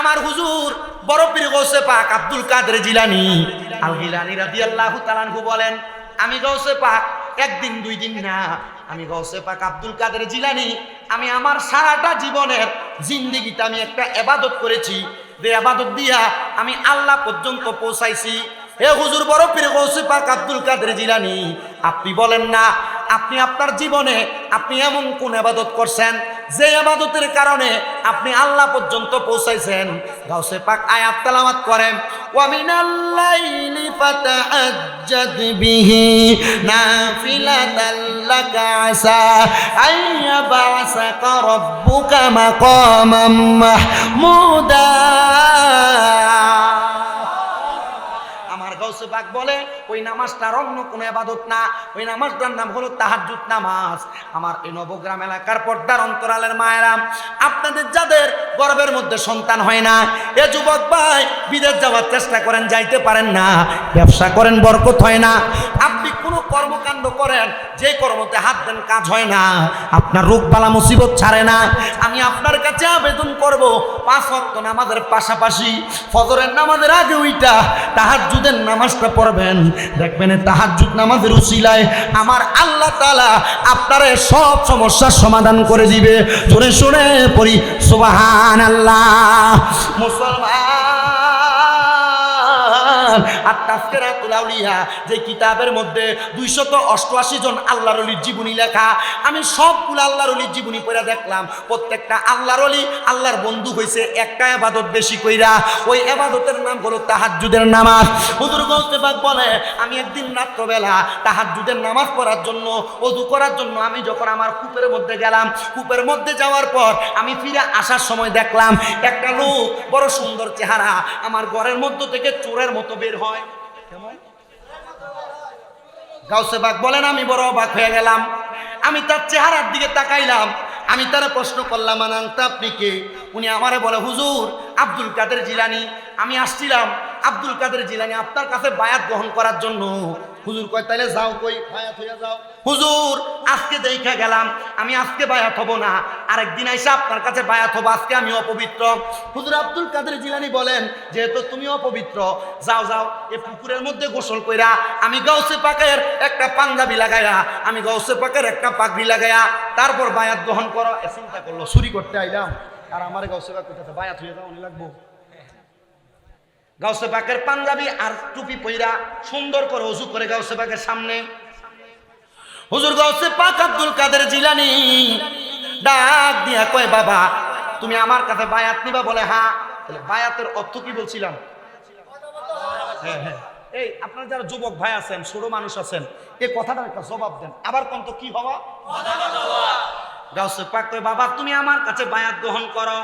আমার হুজুর, বড় পীর গৌসে পাক আব্দুল কাদের জিলানি। আল গিলানি রাদিয়াল্লাহু তাআলাহু বলেন, আমি গৌসে পাক একদিন, দুই দিন না, আমি গৌসে পাক আব্দুল কাদের জিলানি। আমি আমার সারাটা জীবনের জিন্দিগিতে আমি একটা এবাদত করেছি। যে আবাদত দিয়া আমি আল্লাহ পর্যন্ত পৌঁছাইছি। হে হুজুর, বড় পীর গৌসে পাক আব্দুল কাদের জিলানি, আপনি বলেন না আপনি আপনার জীবনে আপনি এমন কোন আবাদত করছেন? যে আবাদতের কারণে আপনি আল্লাহ পর্যন্ত পৌঁছাইছেন। গাউসে পাক আয়াত তালামাত করেন, ওয়ামিনাল লাইলি ফাতাহাজ্জাদ বিহি নাফিলাতাল লাকা আসা আইয়া বাসাকা রাব্বুকা মাকামাম মাহমুদা। আমার গাউসে পাক বলে ওই নামাজটার অন্য কোনো আবাদত না, ওই নামাজটার নাম হলো তাহাজুত নামাজ। আমার এই নবগ্রাম এলাকার পর্দার অন্তরালের মায়েরাম আপনাদের যাদের গর্বের মধ্যে সন্তান হয় না, এ যুবক ভাই বিদেশ যাওয়ার চেষ্টা করেন, যাইতে পারেন না, ব্যবসা করেন, বরকত হয় না। আপনি কোনো কর্মকাণ্ড করেন, যে কর্মতে হাত দেন, কাজ হয় না। আপনার রোগ বালা মুসিবত ছাড়ে না। আমি আপনার কাছে আবেদন করব, পাঁচ ওয়াক্ত নামাজের পাশাপাশি, ফজরের নামাজের আগে ওইটা, তাহাজ্জুদের নামাজটা পড়বেন। দেখবেন তাহার তাহাজ্জুদ নামাজের উসিলায় আমার আল্লাহ তালা আপনারে সব সমস্যার সমাধান করে দিবে। জোরে শুনে পড়ি সুবাহান আল্লাহ মুসলমান আউলিয়া যে কিতাবের মধ্যে দুইশত অষ্টআশি জন আল্লাহর অলির জীবনী লেখা, আমি সবগুলো আল্লাহর অলির জীবনী পড়ে দেখলাম। প্রত্যেকটা আল্লাহর অলি আল্লাহর বন্ধু হয়েছে একটা আবাদত বেশি কইরা। ওই আবাদতের নাম হলো তাহাজ্জুদের নামাজ। হুজুর গৌসে বলে, আমি একদিন রাত্রবেলা তাহাজ্জুদের নামাজ পড়ার জন্য, অজু করার জন্য আমি যখন আমার কূপের মধ্যে গেলাম, কূপের মধ্যে যাওয়ার পর আমি ফিরে আসার সময় দেখলাম, একটা লোক বড় সুন্দর চেহারা, আমার ঘরের মধ্য থেকে চোরের মতো বের হয়। গাউসে বাঘ বলেন, আমি বড় অবাক হয়ে গেলাম। আমি তার চেহারার দিকে তাকাইলাম। আমি তারা প্রশ্ন করলাম আনাংতা আপনি কে? উনি আমারে বলে, হুজুর, আব্দুল কাদের জিলানি। আমি আসছিলাম আব্দুল কাদের জিলানি আপনার কাছে বায়াত গ্রহণ করার জন্য। হুজুর কয়, তাইলে যাও কই? বায়াত হইয়া যাও। হুজুর, আজকে দেখা গেলাম। আমি আজকে বায়াত হব না। আরেকদিন আইসা আপনার কাছে বায়াত হব। আজকে আমি অপবিত্র। হুজুর আব্দুল কাদের জিলানি বলেন, যেহেতু তুমি অপবিত্র, যাও যাও। এ পুকুরের মধ্যে গোসল কইরা, আমি গাউসে পাকের একটা পাঞ্জাবি লাগাইয়া, আমি গাউসে পাকের একটা পাগড়ি লাগাইয়া, তারপর বায়াত গ্রহণ করো চিন্তা করল চুরি করতে আইলাম। আর আমার গাউসে পাক বায়াত হয়ে যাও লাগবো। গাউসে পাকের পাঞ্জাবি আর টুপি পইরা সুন্দর করে অজু করে গাউসে পাকের সামনে। হুজুর গাউসে পাক আব্দুল কাদের জিলানি ডাক দিয়া কয় বাবা তুমি আমার কাছে বায়াত নিবা বলে হ্যাঁ তাহলে বায়াতের অর্থ কি বলছিলাম? হ্যাঁ হ্যাঁ। এই আপনার যারা যুবক ভাই আছেন ছোট মানুষ আছেন এই কথাটার একটা জবাব দেন। আবার কন্ত কি হওয়া? গাউসে পাক কয় বাবা তুমি আমার কাছে বায়াত গ্রহণ করো।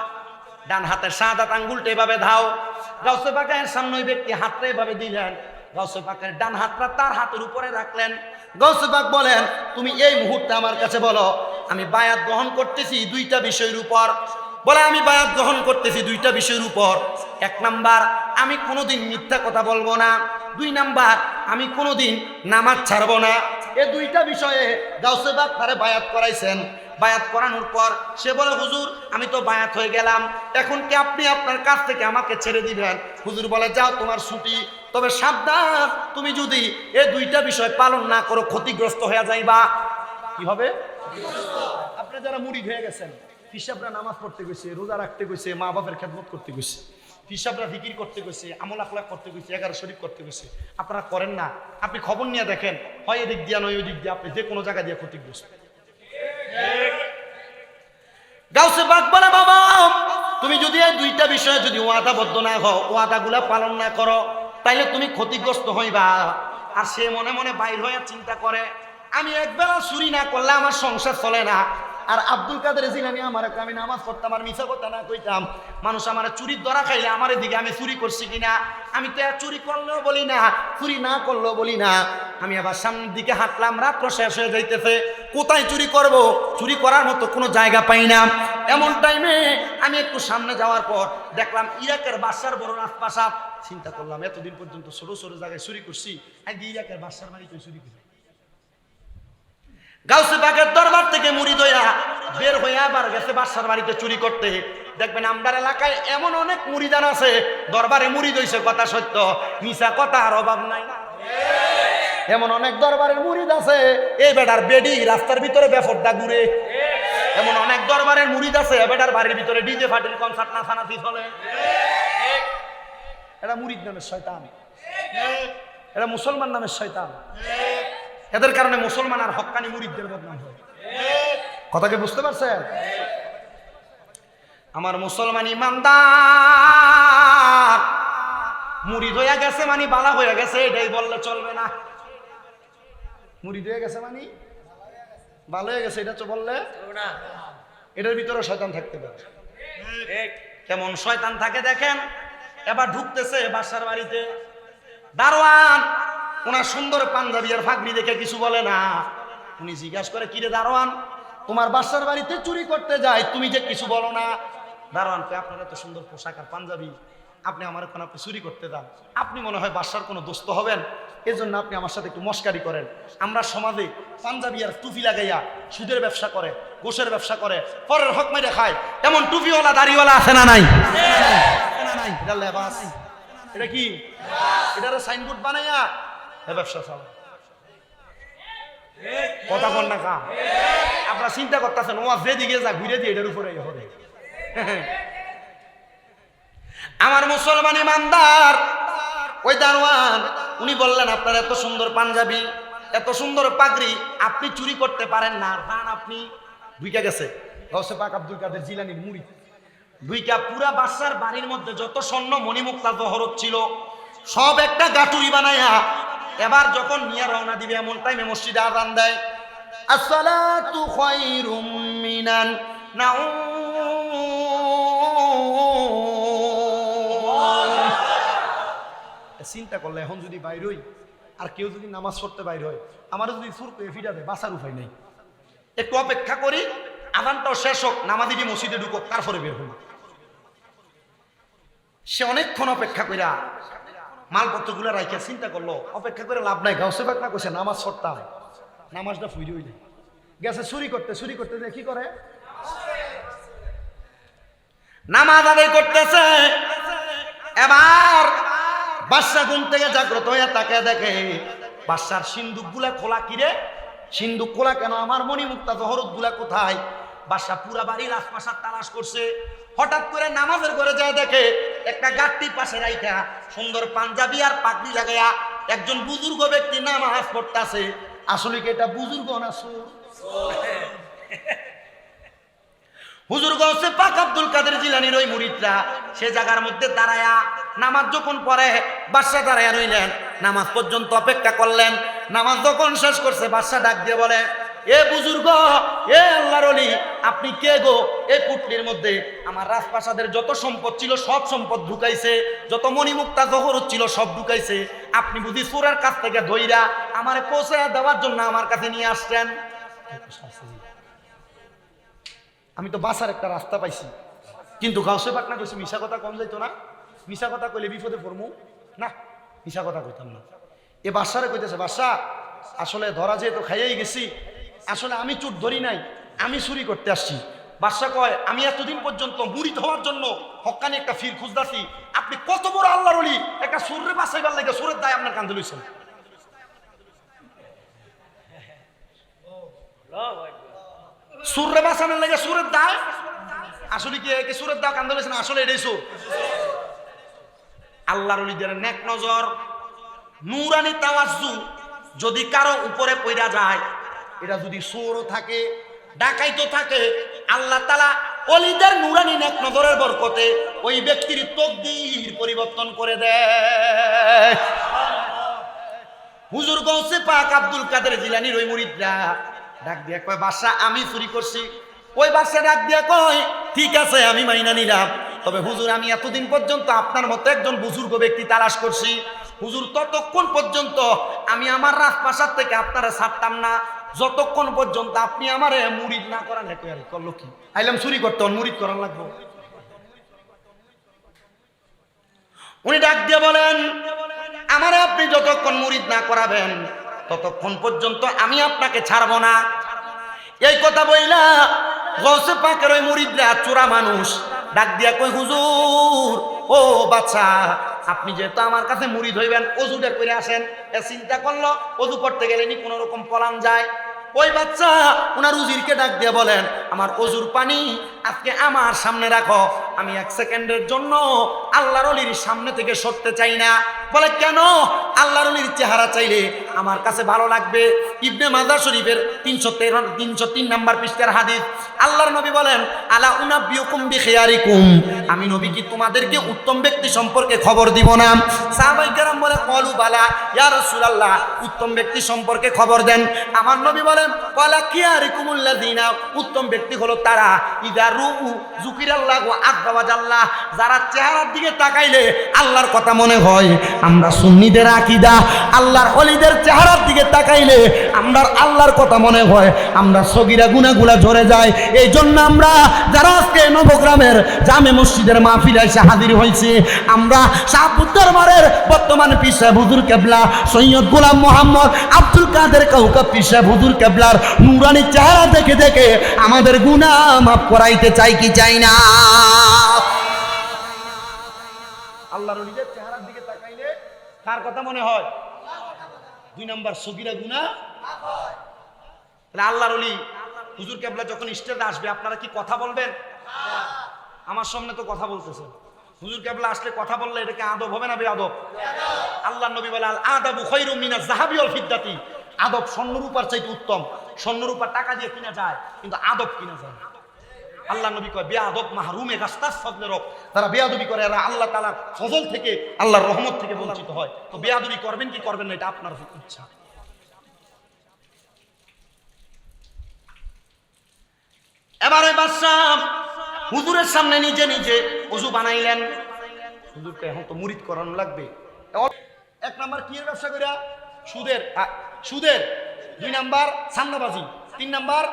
ডান হাতের সাদা আঙ্গুলটা এভাবে ধাও। গাউসে পাকের সামনে ওই ব্যক্তি হাতটা এভাবে দিলেন। গাউসে পাকের ডান হাতটা তার হাতের উপরে রাখলেন। গাউসে পাক বলেন, তুমি এই মুহূর্তে আমার কাছে বলো, আমি বায়াত গ্রহণ করতেছি দুইটা বিষয়ের উপর। বলে, আমি বায়াত গ্রহণ করতেছি দুইটা বিষয়ের উপর। এক নাম্বার, আমি কোনোদিন মিথ্যা কথা বলব না। দুই নাম্বার, আমি কোনোদিন নামাজ ছাড়বো না। এ দুইটা বিষয়ে গাউসে পাক তারে বায়াত করাইছেন। বায়াত করানোর পর সে বলে, হুজুর, আমি তো বায়াত হয়ে গেলাম। এখন কি আপনি আপনার কাছ থেকে আমাকে ছেড়ে দিবেন? হুজুর বলে, যাও, তোমার ছুটি। তবে সাবধান, তুমি যদি এই দুইটা বিষয় পালন না করো, ক্ষতিগ্রস্ত হয়ে যাইবা। কি হবে? আপনি যারা মুড়ি হয়ে গেছেন হিসাবরা নামাজ পড়তে গেছে, রোজা রাখতে গেছে মা বাপের খেদমত করতে গেছে হিসাবরা ফিকির করতে গেছে, আমল আখলাক করতে গেছে, এগারো শরীফ করতে গেছে, আপনারা করেন না। আপনি খবর নিয়ে দেখেন, হয় এদিক দিয়া, নয় ওই দিক দিয়ে, আপনি যে কোনো জায়গা দিয়ে ক্ষতিগ্রস্ত। গাউসে বাঘ বলে, বাবা, তুমি যদি এই দুইটা বিষয়ে যদি ওয়াদাবদ্ধ না হও, ওয়াদাগুলা পালন না করো, তাইলে তুমি ক্ষতিগ্রস্ত হইবা। আর সে মনে মনে বাইর হইয়া চিন্তা করে, আমি একবেলা চুরি না করলে আমার সংসার চলে না। আর আব্দুল কাদের জিলানি আমার আমি নামাজ পড়তাম আর মিশা কথা না কইতাম। মানুষ আমার চুরির ধরা খাইলে আমার দিকে আমি চুরি করছি কিনা? আমি তো চুরি করলেও বলি না, চুরি না করলেও বলি না। আমি আবার সামনের দিকে হাঁটলাম রাত্র শেষ হয়ে যাইতেছে। কোথায় চুরি করব? চুরি করার মতো কোনো জায়গা পাই না। এমন টাইমে আমি একটু সামনে যাওয়ার পর দেখলাম ইরাকের বাসার বড় রাজপ্রাসাদ। চিন্তা করলাম, এতদিন পর্যন্ত ছোট ছোট জায়গায় চুরি করছি। আজ ইরাকের বাসার বাড়িতে চুরি করি গাউসে বাগের দরবার থেকে মুড়ি দইয়া বের হয়ে আবার গেছে বাসার বাড়িতে চুরি করতে। দেখবেন আমরার এলাকায় এমন অনেক মুড়িদান আছে, দরবারে মুড়ি দইছে কথা সত্য। মিশা কথা আর অভাব নাই এমন অনেক দরবারের মুড়িদ আছে এই বেটার বেডি রাস্তার ভিতরে বেফরটা ঘুরে। এমন অনেক দরবারের মুড়িদ আছে, এ বেটার বাড়ির ভিতরে ডিজে ফাটির কনসার্ট নাচানাচি চলে। এটা মুড়িদ নামের শয়তান। এটা মুসলমান নামের শয়তান। এদের কারণে মুসলমান আর হক্কানি মুরিদদের বদনাম হয়। কথাকে বুঝতে পারছেন? আমার মুসলমান ইমানদার। মুরিদ হয়ে গেছে মানে বালা হয়ে গেছে, এটাই বললে চলবে না। মুরিদ হয়ে গেছে মানে ভালো হয়ে গেছে, এটা তো বললে এটার ভিতরে শয়তান থাকতে পারে। কেমন শয়তান থাকে দেখেন? এবার ঢুকতেছে বাসার বাড়িতে। দারোয়ান ওনার সুন্দর পাঞ্জাবি আর ফাগড়ি দেখে কিছু বলে না। উনি জিজ্ঞাসা করে, কিরে দারোয়ান, তোমার বাসার বাড়িতে চুরি করতে যায়, তুমি যে কিছু বলো না? দারোয়ান কয়, আপনার এত সুন্দর পোশাক আর পাঞ্জাবি, আপনি আমার এখন আপনি চুরি করতে যান। আপনি মনে হয় বাসার কোনো দোস্ত হবেন, এজন্য আপনি আমার সাথে একটু মস্কারি করেন। আমরা সমাজে পাঞ্জাবি আর টুপি লাগাইয়া সুদের ব্যবসা করে গোসের ব্যবসা করে, পরের হক মেরে খায়। এমন টুপিওয়ালা, দাড়িওয়ালা আছে না নাই? এটা লেবাস। এটা কি? এটার সাইনবোর্ড বানাইয়া কথা বল না আপনারা চিন্তা করতেছেন ও যেদিকে যা ঘুরে দিয়ে এটার উপরে হবে। আমার মুসলমান ইমানদার, ওই দারোয়ান, উনি বললেন, আপনার এত সুন্দর পাঞ্জাবি, এত সুন্দর পাগড়ি, আপনি চুরি করতে পারেন না। পান আপনি দুইটা গেছে। গৌসে পাক আব্দুল কাদের জিলানির মুড়ি। দুইটা পুরা বাসার বাড়ির মধ্যে যত স্বর্ণ মণিমুক্তা জহরত ছিল, সব একটা গাটুরি বানায়া এবার যখন নিয়ে রওনা দিবে এমন টাইমে মসজিদে আজান দেয়, আসসালাতু খায়রুম মিনান চিন্তা করলে এখন যদি বাইর হই, আর কেউ যদি নামাজ পড়তে বাইর হয়, আমারও যদি সুর পেয়ে দেয় বাসার উপায় নেই। একটু অপেক্ষা করি আদানটাও শেষ হোক নামাজিটি মসজিদে ঢুকো, তারপরে বের হই। সে অনেকক্ষণ অপেক্ষা কইরা মালপত্রগুলো রাইখা চিন্তা করল, অপেক্ষা করে লাভ নাই, গাউসে বাক না কইছে, নামাজ পড়তাম নামাজটা ফুইরে হইলে গেছে চুরি করতে চুরি করতে দিয়ে কি করে? নামাজ আদায় করতেছে। এবার বাদশা ঘুম থেকে জাগ্রত হয়ে তাকে দেখে, বাদশার সিন্দুকগুলা খোলা কিরে সিন্দুক খোলা কেন? আমার মণিমুক্তা জহরতগুলা কোথায়? বাদশা পুরা বাড়ির আশপাশার তালাশ করছে। হঠাৎ করে নামাজের ঘরে যায় দেখে একটা গাঠটি পাশে রাইখা, সুন্দর পাঞ্জাবি আর পাগড়ি লাগাইয়া একজন বুজুর্গ ব্যক্তি নামাজ পড়তাছে। আসলে কি এটা বুজুর্গ না সুর হুজুর গৌসে পাক আব্দুল কাদের জিলানির ওই মুরিদরা সে জায়গার মধ্যে দাঁড়ায়া নামাজ যখন পড়ে, বাদশা দাঁড়ায়া রইলেন। নামাজ পর্যন্ত অপেক্ষা করলেন। নামাজ যখন শেষ করছে, বাদশা ডাক দিয়ে বলে এ বুজুর্গ, এ আল্লাহর অলি আপনি কে গো? এ কুটলির মধ্যে আমার রাজপ্রাসাদের যত সম্পদ ছিল সব সম্পদ ঢুকাইছে, যত মণিমুক্তা জহরত ছিল সব ঢুকাইছে। আপনি বুঝি সুরের কাছ থেকে ধইরা আমার পৌঁছে দেওয়ার জন্য আমার কাছে নিয়ে আসছেন? আমি তো বাসার একটা রাস্তা পাইছি। কিন্তু গাউসে পাটনা কইছি মিশা কথা কম যাইতো না। মিশা কথা কইলে বিপদে পড়মু। না মিশা কথা কইতাম না। এ বাসারে কইতেছে বাসা আসলে ধরা যেহেতু খাইয়াই গেছি আসলে আমি চুট ধরি নাই, আমি চুরি করতে আসছি। বাদশা কয়, আমি এতদিন পর্যন্ত মুড়িদ হওয়ার জন্য হক্কানি একটা ফির খুঁজদাছি আপনি কত বড় আল্লাহর অলি একটা সুরে বাসাইবার লাগে সুরের দায় আপনার কান্দে লইছেন। সুরে বাসানোর লাগে সুরের দায়? আসলে কি একে সুরের দায় কান্দে লইছেন? আসলে এটাই সুর আল্লাহর অলিদের নেক নজর, নুরানি তাওয়াজ্জু যদি কারও উপরে পইরা যায় এটা যদি সোরও থাকে ডাকাইতো থাকে, আল্লাহ তালা অলিদের নুরানি নেক নজরের বরকতে ওই ব্যক্তির তকদির পরিবর্তন করে দেয়। হুজুর গৌসে পাক আব্দুল কাদের জিলানির ওই মুরিদরা ডাক দিয়া কয়, বাসা আমি চুরি করছি। ওই বাসা ডাক দিয়া কয়, ঠিক আছে, আমি মাইনা নিলাম। তবে হুজুর, আমি এতদিন পর্যন্ত আপনার মতো একজন বুজুর্গ ব্যক্তি তালাশ করছি। হুজুর, ততক্ষণ পর্যন্ত আমি আমার রাজপ্রাসাদ থেকে আপনারা ছাড়তাম না। যতক্ষণ পর্যন্ত আপনি আমারে মুড়িদ না করান করল কি? আইলাম চুরি করতে মুড়িদ করার লাগবো। উনি ডাক দিয়ে বলেন, আমারে আপনি যতক্ষণ মুরিদ না করাবেন, ততক্ষণ পর্যন্ত আমি আপনাকে ছাড়বো না। এই কথা বইলা গৌসে পাকের ওই মুরিদরা চোরা মানুষ ডাক দিয়া কই, হুজুর, ও বাচ্চা আপনি যেহেতু আমার কাছে মুড়ি ধইবেন অজুটা করে আসেন, এ চিন্তা করল, অজু করতে গেলে নি কোনো রকম পলান যায়। ওই বাচ্চা ওনার উজিরকে ডাক দিয়ে বলেন, আমার অজুর পানি আজকে আমার সামনে রাখো, আমি এক সেকেন্ডের জন্য আল্লাহর অলির সামনে থেকে সরতে চাই না। বলে, কেন? আল্লাহর অলির চেহারা চাইলে আমার কাছে ভালো লাগবে। ইবনে মাজার শরীফের তিনশো তেরো, তিনশো তিন নাম্বার পৃষ্ঠার হাদিস। আল্লাহর নবী বলেন, আলা উনাব্বিয়ুকুম বিখিয়ারিকুম। আমি নবী কি তোমাদেরকে উত্তম ব্যক্তি সম্পর্কে খবর দিব না? সাহাবাই কেরাম বলে, কলু বালা, ইয়া রাসূলুল্লাহ, উত্তম ব্যক্তি সম্পর্কে খবর দেন। আমার নবী বলেন, কলা কিয়ারিকুমুল্লাযিনা, উত্তম ব্যক্তি হলো তারা। ইদা রু জুকিরাল্লাহু আযজা ওয়া জাল্লাহ যারা চেহারার দিকে তাকাইলে আল্লাহর কথা মনে হয়, আমরা সুন্নিদের আকিদা, আল্লাহর অলিদের চেহারার দিকে তাকাইলে আমরা আল্লাহর কথা মনে হয়, আমরা সগিরা গুনাহগুলা ঝরে যায় এই জন্য আমরা যারা আজকে নবগ্রামের জামে মসজিদের মাহফিলে এসে হাজির হয়েছে, আমরা শাহপুত্তর মারের বর্তমান পিসা হুজুর কেবলা, সৈয়দ গোলাম মোহাম্মদ আব্দুল কাদের কাউকা পিসা হুজুর কেবলার নুরানি চেহারা দেখে দেখে আমাদের গুনাহ মাফ করাইতে চাই কি চাই না? আল্লাহর নিজের চেহারার দিকে তাকাইলে কার কথা মনে হয়? দুই নম্বর সগিরা গুনা তাহলে আল্লাহর অলি, হুজুর কেবলা যখন স্টেজে আসবে, আপনারা কি কথা বলবেন? আমার সামনে তো কথা বলতেছে। হুজুর কেবলা আসলে কথা বললে এটাকে আদব হবে না বেআদব? আল্লাহ নবী বলে, আল আদাবু খৈরুম মিনা জাহাবি অল ফিদ্দাতি। আদব স্বর্ণরূপার চাইতে উত্তম। স্বর্ণরূপার টাকা দিয়ে কিনা যায়, কিন্তু আদব কিনা যায় না। আল্লাহ নবী কয়, বেয়াদব মাহরুমে গাস্তাস ফজলেরব তারা বেয়াদবি করে, এরা আল্লাহ তাআলার ফজল থেকে, আল্লাহর রহমত থেকে বঞ্চিত হয়। তো বেয়াদবি করবেন কি করবেন না, এটা আপনার ইচ্ছা। এবারে বাদশাহ, হুজুরের সামনে নিজে নিজে অজু বানাইলেন। হুজুরকে এখন তো মুরিদ করানো লাগবে। এক নাম্বার কি ব্যবসা করিয়া সুদের সুদের। দুই নাম্বার সান্নাবাজি, তিন নাম্বার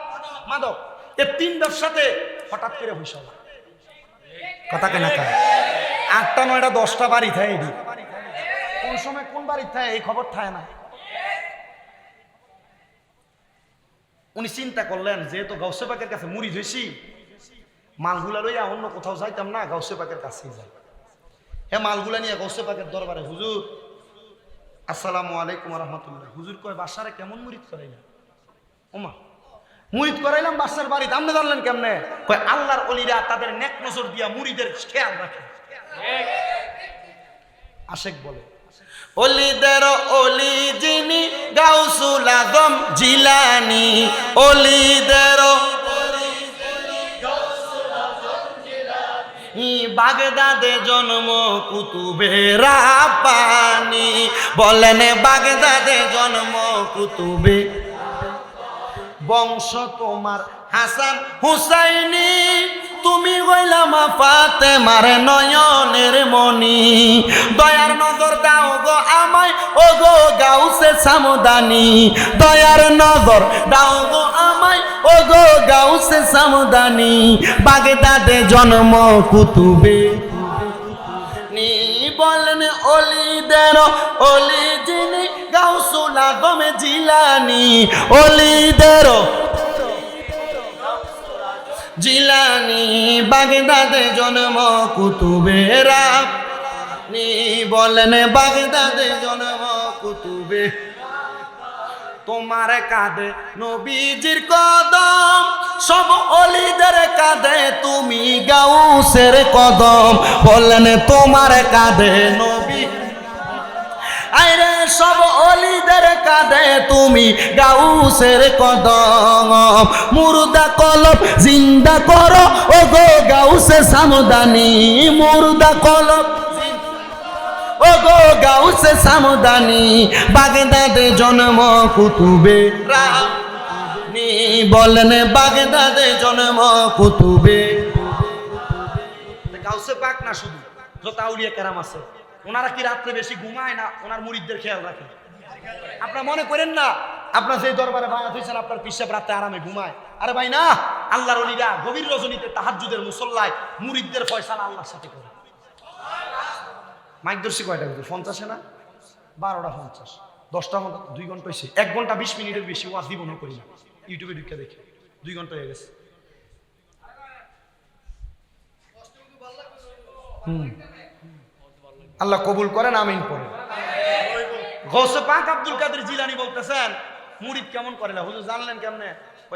মাদক। এ তিন ব্যবসাতে হঠাৎ করে হইস কথা কেনা আটটা, নয়টা, দশটা বাড়ি থাকে এটি। কোন সময় কোন বাড়ি থাকে এই খবর থাকে না। উনি চিন্তা করলেন, যেহেতু গাউসে পাকের কাছে মুড়ি হয়েছি মালগুলা লইয়া অন্য কোথাও যাইতাম না, গাউসে পাকের কাছেই যাই। হ্যাঁ মালগুলা নিয়ে গাউসে পাকের দরবারে, হুজুর, আসসালামু আলাইকুম রহমতুল্লাহ। হুজুর কয়, বাসারে কেমন মুরিদ করাইলাম ওমা মুরিদ করাইলাম বাসার বাড়িতে আপনি জানলেন কেমনে? কয়, আল্লাহর অলিরা তাদের নেক নজর দিয়া মুরিদের খেয়াল রাখে। আশেক বলে, অলিদের অলি যিনি গাউসুল আজম জিলানি, অলিদের বাগদাদে জন্ম কুতুবেরা পানি বলেন বাগদাদে জন্ম কুতুবে বংশ তোমার হাসান হুসাইনি। তুমি হইলাম পাতে মারে নয়নের মনি দয়ার নজর দাও গো আমায়, ও গো গাউসে সামদানি। দয়ার নজর দাও গো আমায়, ও গো গাউসে সামদানি। বাগদাদে জন্ম কুতুবে বলেন অলিদের অলি যিনি গাউসুল আদমে জিলানি অলিদের জিলানি বাগদাদে জন্ম কুতুবেরা নি বলেন বাগদাদে জন্ম কুতুবে। তোমার কাঁধে নবীজির কদম সব অলিদের কাঁধে তুমি গাউসের কদম, বললেন, তোমার কাঁধে নবী আরে সব অলিদের কাঁধে তুমি গাউসের কদম, মুর্দা কলম জিন্দা করো ও গো গাউসে সামদানি, মুর্দা কলম ও গো গাউসে সামদানি, বাগদাদে জন্ম কুতুবে রানি বলেন বাগদাদে জন্ম কুতুবে। গাউসে পাক না শুধু, যত আউলিয়া কেরাম আছে। ওনারা কি রাত্রে বেশি ঘুমায় না ওনার মুরিদদের খেয়াল রাখে? আপনার মনে করেন না, আপনার সেই দরবারে ভাঙা হয়েছেন আপনার পিসাব রাতে আরামে ঘুমায়। আরে ভাই না, আল্লাহর অলিরা গভীর রজনীতে তাহাজ্জুদের মুসল্লায় মুরিদদের ফয়সালা আল্লাহর সাথে করে। মাইক দর্শি কয়টা কিন্তু পঞ্চাশে না? বারোটা পঞ্চাশ। দশটা মতো, দুই ঘণ্টা হয়েছে এক ঘণ্টা বিশ মিনিটের বেশি ওয়াজ জীবনও করি না। ইউটিউবে ঢুকে দেখি। দুই ঘণ্টা হয়ে গেছে। আল্লাহ কবুল করেন, আমিন করেন গৌসে পাক আব্দুল কাদের জিলানি বলতেছেন, মুরিদ কেমন করে না? হুজুর জানলেন কেমনে?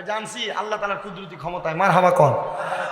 জানছি, আল্লাহ তালার কুদরতি ক্ষমতায়। মার হাবা কন।